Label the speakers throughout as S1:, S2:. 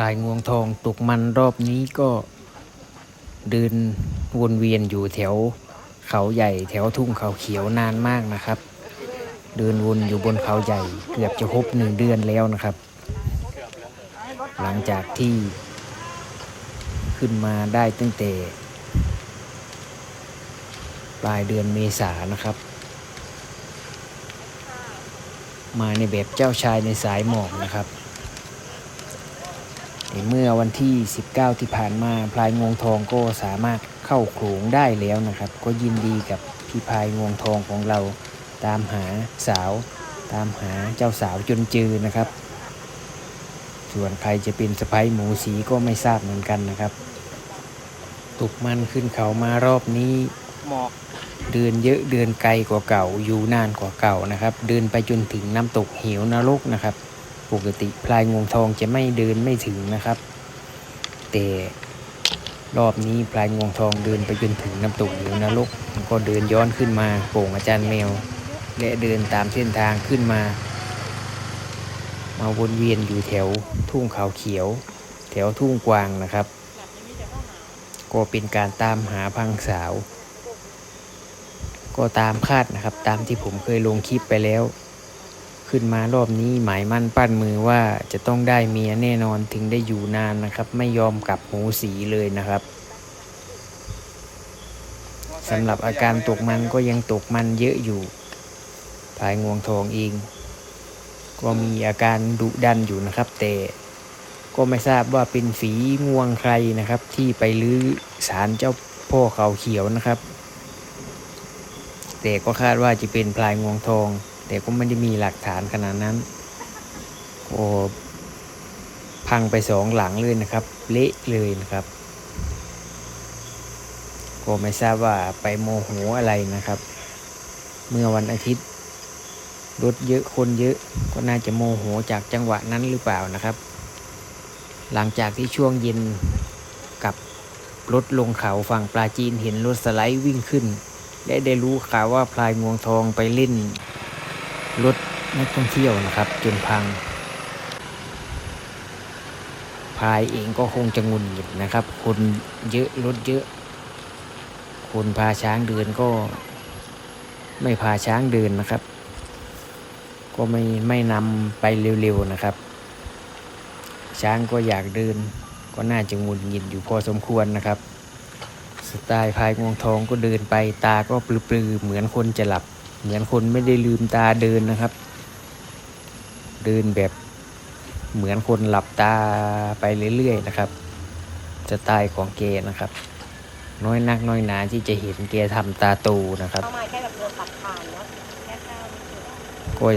S1: ลายงวงทองตกมันรอบนี้ก็เดินวนเวียนอยู่แถวเขาใหญ่แถวทุ่งเขาเขียวนานมากนะครับ เดินวนอยู่บนเขาใหญ่เกือบจะครบหนึ่งเดือนแล้วนะครับ หลังจากที่ขึ้นมาได้ตั้งแต่ปลายเดือนเมษานะครับ มาในแบบเจ้าชายในสายหมอกนะครับ เมื่อวันที่ 19 ที่ผ่านมาพลายงวงทองก็สามารถเข้าโขลงได้แล้วนะครับ ก็ยินดีกับพี่พลายงวงทองของเราตามหาสาว ตามหาเจ้าสาวจนเจอนะครับ ส่วนใครจะเป็นสะพ้ายหมูสีก็ไม่ทราบเหมือนกันนะครับตกมันขึ้นเขามารอบนี้
S2: หมอก
S1: เดินเยอะเดินไกลกว่าเก่าอยู่นานกว่าเก่านะครับ เดินไปจนถึงน้ำตกเหวนรกนะครับ ปกติพลายงวงทองจะไม่เดินไม่ถึงนะครับ แต่รอบนี้พลายงวงทองเดินไปจนถึงน้ำตกเหวนรกแล้วก็เดินย้อนขึ้นมาโป่งอาจารย์แมว และเดินตามเส้นทางขึ้นมา มาวนเวียนอยู่แถวทุ่งเขาเขียว แถวทุ่งกวางนะครับ ก็เป็นการตามหาพังสาว ก็ตามคาดนะครับ ตามที่ผมเคยลงคลิปไปแล้ว ขึ้นมารอบนี้หมายมั่นปั้นมือว่าจะต้องได้เมียแน่นอนถึงได้อยู่นานนะครับ ไม่ยอมกลับหูสีเลยนะครับสำหรับอาการตกมันก็ยังตกมันเยอะอยู่พลายงวงทองเอง ก็มีอาการดุดันอยู่นะครับ แต่ก็ไม่ทราบว่าเป็นฝีงวงใครนะครับ ที่ไปลื้อศาลเจ้าพ่อเขาเขียวนะครับ แต่ก็คาดว่าจะเป็นพลายงวงทอง แต่ก็ไม่ได้มีหลักฐานขนาดนั้นก็พังไปสองหลังเลยนะครับ เละเลยนะครับก็ไม่ทราบว่าไปโมโหอะไรนะครับ เมื่อวันอาทิตย์รถเยอะคนเยอะก็น่าจะโมโหจากจังหวะนั้นหรือเปล่านะครับ หลังจากที่ช่วงเย็นกับรถลงเขาฝั่งปลาจีนเห็นรถสไลด์วิ่งขึ้น และได้รู้ข่าวว่าพลายงวงทองไปเล่น รถนักท่องเที่ยวนะครับจนพัง พายเองก็คงจะงุนหงิดนะครับ คนเยอะรถเยอะ คนพาช้างเดินก็ ไม่พาช้างเดินนะครับ ก็ไม่ไม่นำไปเร็วๆนะครับ ช้างก็อยากเดิน ก็น่าจะงุนหงิดอยู่พอสมควรนะครับ สไตล์พายงวงทองก็เดินไปตาก็ปลือๆเหมือนคนจะหลับ เหมือนคนไม่ได้ลืมตาเดินนะครับ เดินแบบเหมือนคนหลับตาไปเรื่อยๆนะครับสไตล์ของแกนะครับ น้อยนักน้อยหนาที่จะเห็นแกทำตาโตนะครับ
S3: เข้ามาแค่แบบเดินตัดผ่านเนาะแค่ข้าวก็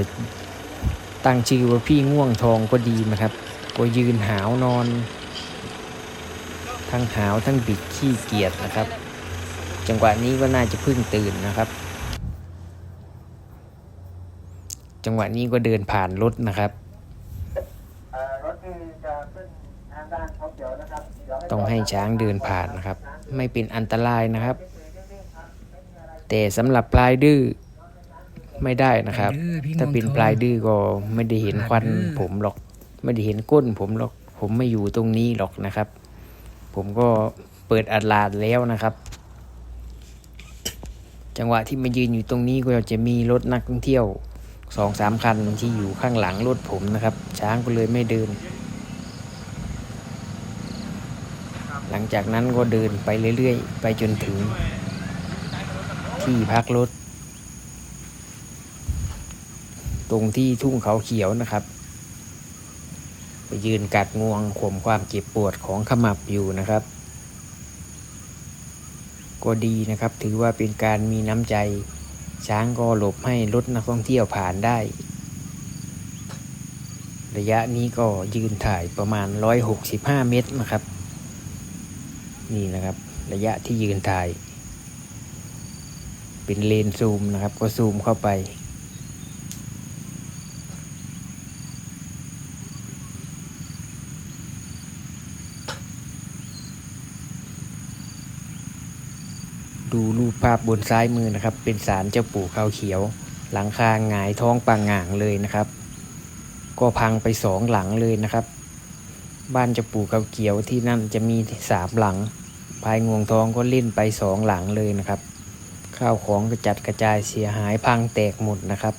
S1: ตั้งชื่อว่าพี่ง่วงทองก็ดีนะครับ ก็ยืนหาวนอน ทั้งหาวทั้งบิดขี้เกียจนะครับ จังหวะนี้ก็น่าจะเพิ่งตื่นนะครับ จังหวะนี้ก็เดินผ่านรถนะครับ
S2: เอ่อรถที่จะขึ้นทางด้านเขาเขียวนะครับเดี๋ยว
S1: ต้องให้ช้างเดินผ่านนะครับ ไม่เป็นอันตรายนะครับ แต่สำหรับปลายดื้อไม่ได้นะครับ ถ้าเป็นปลายดื้อก็ไม่ได้เห็นควันผมหรอก ไม่ได้เห็นก้นผมหรอก ผมไม่อยู่ตรงนี้หรอกนะครับ ผมก็เปิดอัดลาดแล้วนะครับ จังหวะที่มายืนอยู่ตรงนี้ก็จะมีรถนักท่องเที่ยว สองสามคันที่อยู่ข้างหลังรถผมนะครับ ช้างก็เลยไม่เดิน หลังจากนั้นก็เดินไปเรื่อยๆ ไปจนถึง ที่พักรถ ตรงที่ทุ่งเขาเขียวนะครับ ไปยืนกัดงวงข่มความเจ็บปวดของขมับอยู่นะครับ ก็ดีนะครับ ถือว่าเป็นการมีน้ำใจ ช้างก็หลบให้รถนักท่องเที่ยวผ่านได้ ระยะนี้ก็ยืนถ่ายประมาณ 165 เมตรนะครับ นี่นะครับ ระยะที่ยืนถ่าย เป็นเลนซูมนะครับ ก็ซูมเข้าไป ดูรูปภาพบนซ้ายมือนะครับ เป็นศาลเจ้าปู่เขาวเขียว หลังคาหงายท้องปังหง่างเลยนะครับ ก็พังไปสองหลังเลยนะครับ บ้านเจ้าปู่เขาวเขียวที่นั่นจะมีสามหลัง ภายงวงทองก็เล่นไปสองหลังเลยนะครับ ข้าวของกระจัดกระจายเสียหายพังแตกหมดนะครับ